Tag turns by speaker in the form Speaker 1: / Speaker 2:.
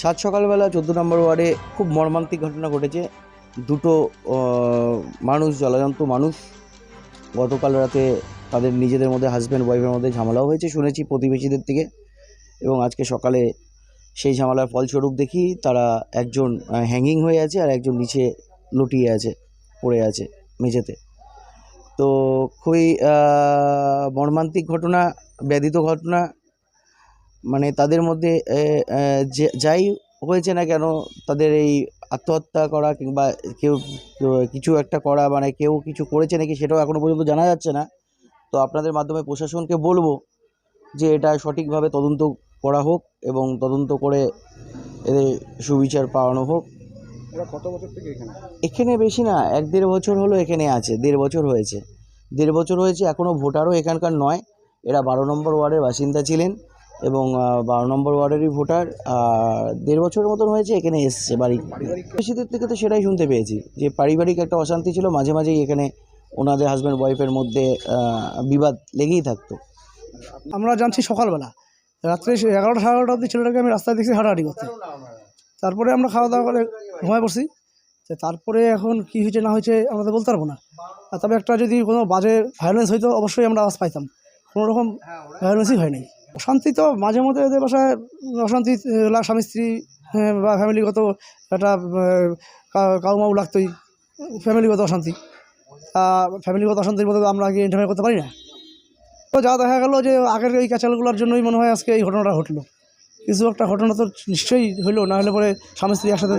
Speaker 1: সাত সকালবেলা চোদ্দ নম্বর ওয়ার্ডে খুব মর্মান্তিক ঘটনা ঘটেছে। দুটো মানুষ, জলজন্ত মানুষ গতকাল রাতে তাদের নিজেদের মধ্যে হাজব্যান্ড ওয়াইফের মধ্যে ঝামেলাও হয়েছে শুনেছি প্রতিবেশীদের থেকে এবং আজকে সকালে সেই ঝামেলার ফলস্বরূপ দেখি তারা একজন হ্যাঙ্গিং হয়ে আছে আর একজন নিচে লুটিয়ে আছে, পড়ে আছে মেঝেতে। তো খুবই মর্মান্তিক ঘটনা, ব্যথিত ঘটনা মানে তাদের মধ্যে যে যাই হয়েছে না কেন তাদের এই আত্মহত্যা করা কিংবা কেউ কেউ কিছু একটা করা মানে কেউ কিছু করেছে নাকি সেটাও এখনও পর্যন্ত জানা যাচ্ছে না। তো আপনাদের মাধ্যমে প্রশাসনকে বলব যে এটা সঠিকভাবে তদন্ত করা হোক এবং তদন্ত করে এদের সুবিচার পাওয়ানো হোক।
Speaker 2: কত বছর থেকে এখানে?
Speaker 1: এখানে বেশি না এক দেড় বছর হলো এখানে আছে দেড় বছর হয়েছে। দেড় বছর হয়েছে এখনও ভোটারও এখানকার নয়। এরা বারো নম্বর ওয়ার্ডের বাসিন্দা ছিলেন। এবং বারো নম্বর ওয়ার্ডেরই ভোটার দেড় বছরের মতন হয়েছে এখানে এসছে বাড়ি। বেশিদের থেকে তো সেটাই শুনতে পেয়েছি, যে পারিবারিক একটা অশান্তি ছিল, মাঝে মাঝেই এখানে ওনাদের হাজব্যান্ড ওয়াইফের মধ্যে বিবাদ লেগেই থাকতো।
Speaker 3: আমরা জানছি সকালবেলা, রাত্রে এগারোটা সাড়ে এগারোটা অব্দি ছেলেটাকে আমি রাস্তায় দেখছি হাঁটাহাঁটি করতে। তারপরে আমরা খাওয়া দাওয়া করে ঘুমায় পড়ছি তারপরে এখন কি হয়েছে না হয়েছে আমরা তো বলতে পারব না। তবে একটা যদি কোনো বাজে ভায়োলেন্স হইতো, অবশ্যই আমরা আওয়াজ পাইতাম। কোনো রকম ভায়োলেন্সই হয়নি অশান্তি তো মাঝে মধ্যে এদের বাসায় অশান্তি স্বামী স্ত্রী বা ফ্যামিলিগত একটা কাউ মাউ লাগতোই, ফ্যামিলিগত অশান্তি। ফ্যামিলিগত অশান্তির মধ্যে আমরা আগে ইন্টারভিউ করতে পারি না। তো যা দেখা গেল যে আগের এই ক্যাচালগুলোর জন্যই মনে হয় আজকে এই ঘটনাটা ঘটলো। কিছু একটা ঘটনা তো নিশ্চয়ই হইল, না হলে পরে স্বামী স্ত্রী একসাথে